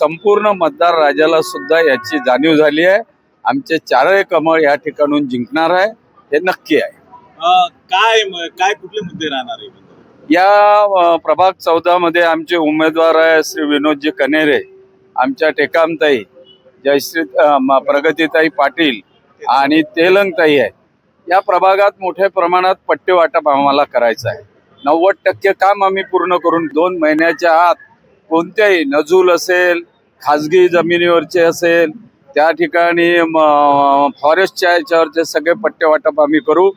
संपूर्ण मतदार राजाला सुद्धा याची जाणीव झाली आहे. आमचे चारही कमळ या ठिकाणून जिंकणार आहे. हे नक्की आहे. काय काय कुठले मुद्दे राहणार आहे? या प्रभाग चौदा मध्ये आमचे उमेदवार आहे श्री विनोदजी कनेरे आमच्या टेकामताई जयश्री प्रगतीताई पाटील आणि तेलंगताई आहे. या प्रभागात मोठ्या प्रमाणात पट्टे वाटप आम्हाला करायचं आहे. नव्वद टक्के काम आम्ही पूर्ण करून दोन महिन्याच्या आत कोणत्याही नजूल असेल खाजगी जमिनीवरचे असेल त्या ठिकाणी फॉरेस्टच्या याच्यावरचे सगळे पट्टे वाटप आम्ही करू.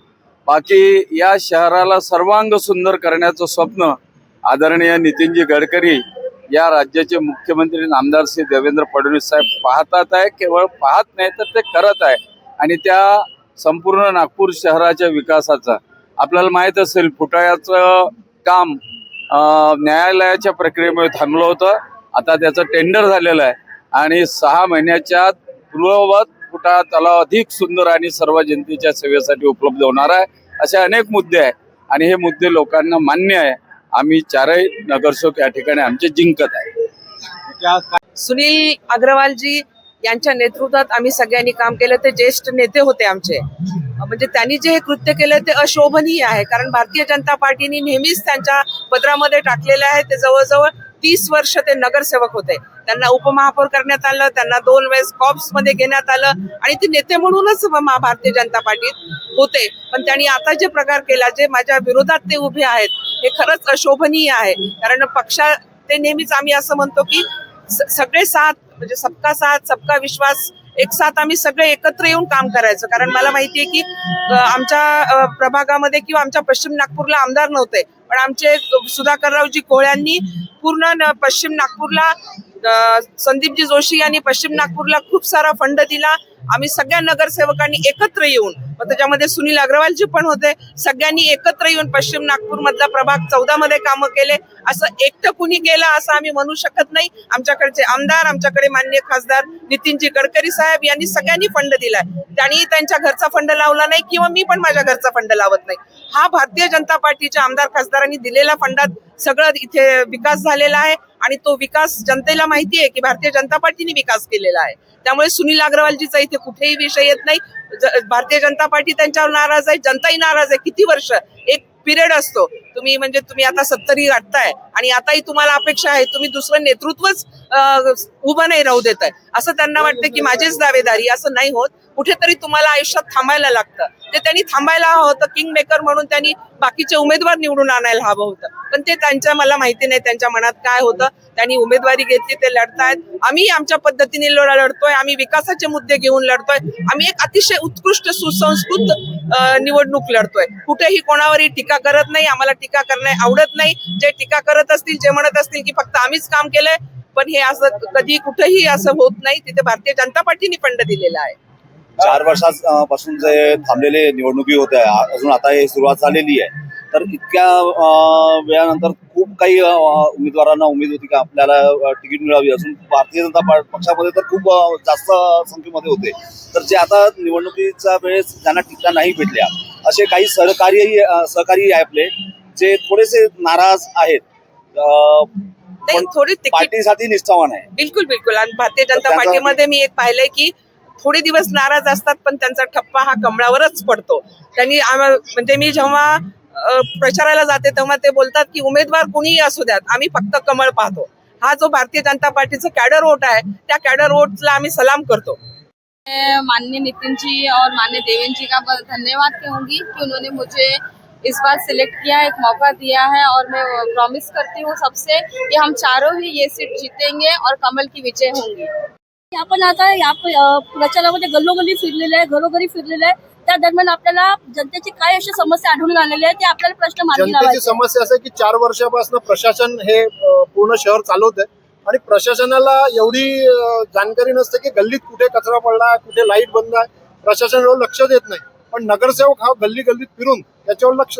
बाकी या शहराला सर्वांग सुंदर करण्याचं स्वप्न आदरणीय नितीनजी गडकरी या राज्याचे मुख्यमंत्री आमदार श्री देवेंद्र फडणवीस साहेब पाहतात आहे केवळ पाहत नाही तर ते करत आहे. आणि त्या संपूर्ण नागपूर शहराच्या विकासाचा आपल्याला माहीत असेल फुटाळ्याचं काम न्यायालयाच्या प्रक्रियेमुळे थांबलं होतं. आता त्याचं टेंडर झालेलं आहे. आणि सहा महिन्याच्या पूर्ववत फुटा तलाव अधिक सुंदर आणि सर्व जनतेच्या सेवेसाठी उपलब्ध होणार आहे असे अनेक मुद्दे आहेत. आणि हे मुद्दे लोकांना मान्य आहे. आम्ही चारही नगरसेवक या ठिकाणी आमचे जिंकत आहे. सुनील अग्रवालजी यांच्या नेतृत्वात आम्ही सगळ्यांनी काम केलं. ते ज्येष्ठ नेते होते आमचे. म्हणजे त्यांनी जे हे कृत्य केलं ते अशोभनीय आहे. कारण भारतीय जनता पार्टीने नेहमीच त्यांच्या पत्रामध्ये टाकलेलं आहे. ते जवळजवळ तीस वर्ष ते नगरसेवक होते. त्यांना उपमहापौर करण्यात आलं त्यांना दोन वेळेस कॉप्समध्ये घेण्यात आलं आणि ते नेते म्हणूनच भारतीय जनता पार्टीत होते. पण त्यांनी आता जे प्रकार केला जे माझ्या विरोधात ते उभे आहेत हे खरंच अशोभनीय आहे. कारण पक्षा ते नेहमीच आम्ही असं म्हणतो की सगळे साथ म्हणजे सबका साथ सबका विश्वास एक साथ आम्ही सगळे एकत्र येऊन काम करायचं. कारण मला माहितीये की आमच्या प्रभागामध्ये किंवा आमच्या पश्चिम नागपूरला आमदार नव्हते. पण आमचे सुधाकररावजी कोळ्यांनी पूर्ण न- पश्चिम नागपूरला संदीपजी जोशी यांनी पश्चिम नागपूरला खूप सारा फंड दिला. आम्ही सगळ्या नगरसेवकांनी एकत्र येऊन मग त्याच्यामध्ये सुनील अग्रवालजी पण होते. सगळ्यांनी एकत्र येऊन पश्चिम नागपूरमधला प्रभाग चौदा मध्ये कामं केले. असं एकटं कुणी केलं असं आम्ही म्हणू शकत नाही. आमच्याकडचे आमदार आमच्याकडे मान्य खासदार नितीनजी गडकरी साहेब यांनी सगळ्यांनी फंड दिलाय. त्यांनी त्यांच्या घरचा फंड लावला नाही किंवा मी पण माझ्या घरचा फंड लावत नाही. हा भारतीय जनता पार्टीच्या आमदार खासदारांनी दिलेल्या फंडात सगळं इथे विकास झालेला आहे आणि तो विकास जनतेला माहिती आहे की भारतीय जनता पार्टीने विकास केलेला आहे. त्यामुळे सुनील अग्रवालजीचा इथे कुठेही विषय येत नाही. भारतीय जनता पार्टी त्यांच्यावर नाराज आहे जनताही नाराज आहे. किती वर्ष? एक पिरियड असतो. तुम्ही म्हणजे तुम्ही आता सत्तरी गाठताय आणि आताही तुम्हाला अपेक्षा आहे. तुम्ही दुसरं नेतृत्वच उभं नाही राहू देत आहे. असं त्यांना वाटतं की माझीच दावेदारी असं नाही होत. कुठेतरी तुम्हाला आयुष्यात थांबायला लागतं. ते त्यांनी थांबायला हवं होतं. किंग मेकर म्हणून त्यांनी बाकीचे उमेदवार निवडून आणायला हवं होतं. पण ते त्यांच्या मला माहिती नाही त्यांच्या मनात काय होतं. त्यांनी उमेदवारी घेतली ते लढतायत. आम्ही आमच्या पद्धतीने लढा लढतोय. आम्ही विकासाचे मुद्दे घेऊन लढतोय. आम्ही एक अतिशय उत्कृष्ट सुसंस्कृत निवडणूक लढतोय. कुठेही कोणावरही टीका करत नाही. आम्हाला टीका करणे आवडत नाही. जे टीका करत असतील जे म्हणत असतील की फक्त आम्हीच काम केलंय पण हे असं कधी कुठेही असं होत नाही तिथे भारतीय जनता पार्टीने फंड दिलेला आहे. चार वर्षापासून जे थांबलेले निवडणुकी होत्या अजून आता हे सुरुवात झालेली आहे. तर इतक्या वेळानंतर खूप काही उमेदवारांना उमेद होती की आपल्याला तिकीट मिळावी. अजून भारतीय जनता पक्षामध्ये तर खूप जास्त संख्येमध्ये होते. तर जे आता निवडणुकीच्या वेळेस ज्यांना तिकिटा नाही भेटल्या असे काही सहकार्यही सहकारी आहे आपले जे थोडेसे नाराज आहेत. नाही थोडी पार्टीसाठी निष्ठावान आहे. बिलकुल बिलकुल. आणि भारतीय जनता पार्टीमध्ये मी एक पाहिलंय की थोडे दिवस नाराज असतात पण त्यांचा ठप्पा हा कमळावरच पडतो. त्यांनी म्हणजे मी जेव्हा प्रचाराला जाते तेव्हा ते बोलतात की उमेदवार कुणीही असू द्यात आम्ही फक्त कमळ पाहतो. हा जो भारतीय जनता पार्टीचा कॅडर वोट आहे त्या कॅडर वोटला आम्ही सलाम करतो. माननीय नितिन जी और माननीय देवेंद्र जी का बहुत धन्यवाद कहूँगी कि उन्होंने मुझे इस बार सिलेक्ट किया एक मौका दिया है और मैं प्रॉमिस करती हूँ सबसे कि हम चारों ही ये सीट जीतेंगे और कमल की विजय होंगी। आपण आता या प्रचारामध्ये गल्लोगल्ली फिरलेले आहे घरोघरी फिरलेले आहे त्या दरम्यान आपल्याला जनतेची काय अशी समस्या आढळून आलेली आहे ते आपल्याला प्रश्न मार्गी समस्या असं की चार वर्षापासून प्रशासन हे पूर्ण शहर चालवत आहे आणि प्रशासनाला एवढी जानकारी नसते की गल्लीत कुठे कचरा पडला आहे, कुठे लाइट बंद आहे. प्रशासन एवढं लक्ष देत नाही. पण नगरसेवक हा गल्ली गल्लीत फिरून त्याच्यावर लक्ष